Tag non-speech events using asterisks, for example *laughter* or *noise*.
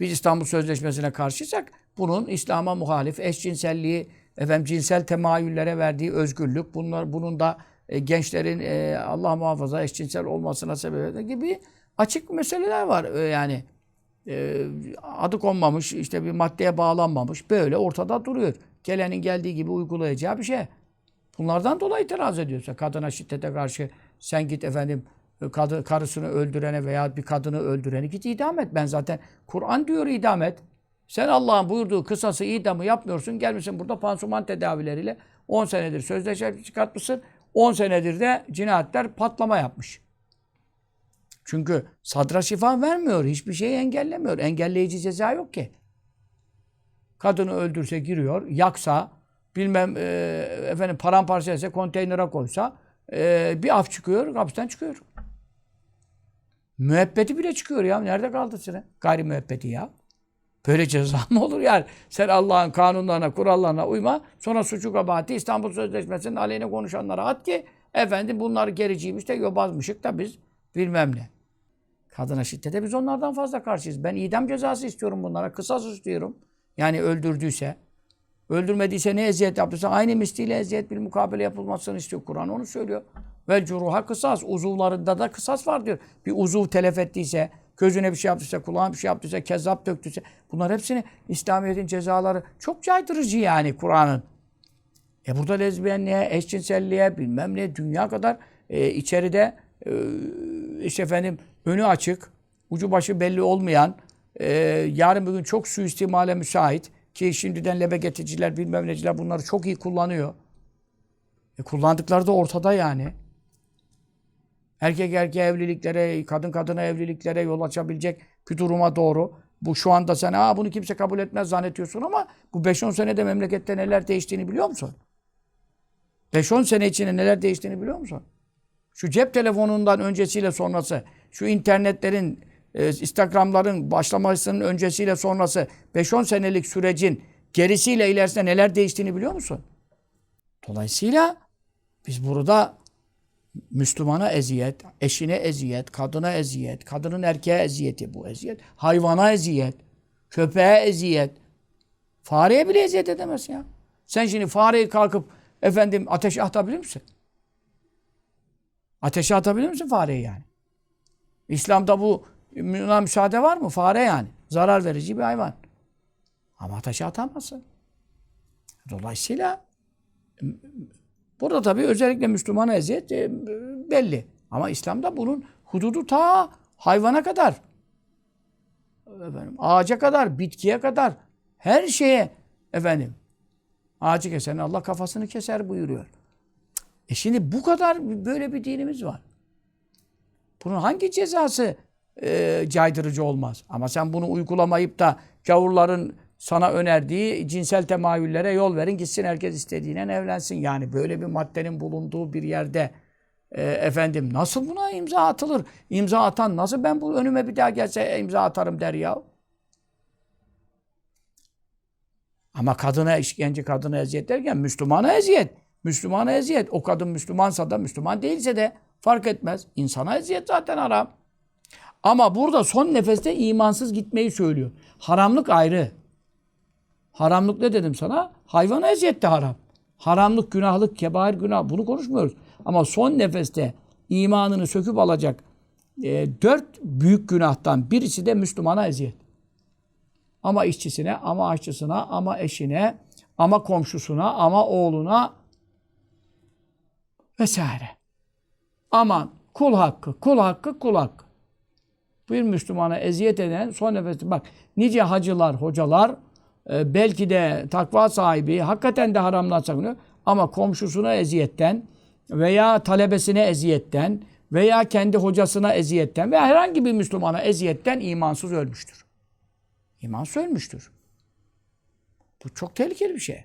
biz İstanbul Sözleşmesi'ne karşıysak bunun İslam'a muhalif eşcinselliği, efendim cinsel temayüllere verdiği özgürlük, bunlar bunun da e, gençlerin e, Allah muhafaza eşcinsel olmasına sebep gibi açık meseleler var. E, yani e, adı konmamış, işte bir maddeye bağlanmamış. Böyle ortada duruyor. Gelenin geldiği gibi uygulayacağı bir şey. Bunlardan dolayı itiraz ediyorsa kadına şiddete karşı sen git efendim kadı, karısını öldürene veya bir kadını öldüreni git idam et. Ben zaten Kur'an diyor idam et. Sen Allah'ın buyurduğu kısası idamı yapmıyorsun. Gelmişsin burada pansuman tedavileriyle 10 senedir sözleşme çıkartmışsın. 10 senedir de cinayetler patlama yapmış. Çünkü sadra şifa vermiyor. Hiçbir şeyi engellemiyor. Engelleyici ceza yok ki. Kadını öldürse giriyor, yaksa, bilmem e, efendim paramparça etse, konteynere koysa e, bir af çıkıyor, hapisten çıkıyor. Müebbeti bile çıkıyor ya. Nerede kaldı sıra? Gayri müebbeti ya. Böyle ceza *laughs* mı olur yani? Sen Allah'ın kanunlarına, kurallarına uyma. Sonra suçu kabahati İstanbul Sözleşmesi'nin aleyhine konuşanlara at ki efendim bunlar gericiymiş de yobazmışık da biz bilmem ne. Kadına şiddete biz onlardan fazla karşıyız. Ben idam cezası istiyorum bunlara. Kısas istiyorum. Yani öldürdüyse. Öldürmediyse ne eziyet yaptıysa aynı misliyle eziyet bir mukabele yapılmasını istiyor. Kur'an onu söylüyor. Ve curuha kısas. Uzuvlarında da kısas var diyor. Bir uzuv telef ettiyse, gözüne bir şey yaptıysa, kulağına bir şey yaptıysa, kezzap döktüyse. Bunlar hepsini İslamiyet'in cezaları çok caydırıcı yani Kur'an'ın. E burada lezbiyenliğe, eşcinselliğe, bilmem ne, dünya kadar e, içeride e, işte efendim önü açık, ucu başı belli olmayan, e, yarın bugün çok suistimale müsait ki şimdiden lebegeticiler, bilmem neciler bunları çok iyi kullanıyor. E, kullandıkları da ortada yani. Erkek erkeğe evliliklere, kadın kadına evliliklere yol açabilecek bir duruma doğru. Bu şu anda sen Aa, bunu kimse kabul etmez zannediyorsun ama bu 5-10 senede memlekette neler değiştiğini biliyor musun? 5-10 sene içinde neler değiştiğini biliyor musun? Şu cep telefonundan öncesiyle sonrası, şu internetlerin, e, Instagram'ların başlamasının öncesiyle sonrası 5-10 senelik sürecin gerisiyle ilerisinde neler değiştiğini biliyor musun? Dolayısıyla biz burada Müslümana eziyet, eşine eziyet, kadına eziyet, kadının erkeğe eziyeti bu eziyet, hayvana eziyet, köpeğe eziyet, fareye bile eziyet edemez ya. Sen şimdi fareyi kalkıp efendim ateşe atabilir misin? Ateşe atabilir misin fareyi yani? İslam'da bu buna müsaade var mı? Fare yani. Zarar verici bir hayvan. Ama ateşe atamazsın. Dolayısıyla burada tabii özellikle Müslümana eziyet e, belli. Ama İslam'da bunun hududu ta hayvana kadar. Efendim, ağaca kadar, bitkiye kadar, her şeye efendim. Ağacı kesen Allah kafasını keser buyuruyor. E şimdi bu kadar böyle bir dinimiz var. Bunun hangi cezası e, caydırıcı olmaz? Ama sen bunu uygulamayıp da gavurların sana önerdiği cinsel temayüllere yol verin gitsin herkes istediğine evlensin. Yani böyle bir maddenin bulunduğu bir yerde e, efendim nasıl buna imza atılır? İmza atan nasıl ben bu önüme bir daha gelse imza atarım der ya. Ama kadına işkence, kadına eziyet derken Müslümana eziyet. Müslümana eziyet. O kadın Müslümansa da Müslüman değilse de fark etmez. İnsana eziyet zaten haram. Ama burada son nefeste imansız gitmeyi söylüyor. Haramlık ayrı. Haramlık ne dedim sana? Hayvana eziyet haram. Haramlık, günahlık, kebair günah. Bunu konuşmuyoruz. Ama son nefeste imanını söküp alacak e, dört büyük günahtan birisi de Müslümana eziyet. Ama işçisine, ama aşçısına, ama eşine, ama komşusuna, ama oğluna vesaire. Aman kul hakkı, kul hakkı, kul hakkı. Bir Müslümana eziyet eden son nefeste bak nice hacılar, hocalar e, belki de takva sahibi hakikaten de haramdan sakınıyor ama komşusuna eziyetten veya talebesine eziyetten veya kendi hocasına eziyetten veya herhangi bir Müslümana eziyetten imansız ölmüştür. İmansız ölmüştür. Bu çok tehlikeli bir şey.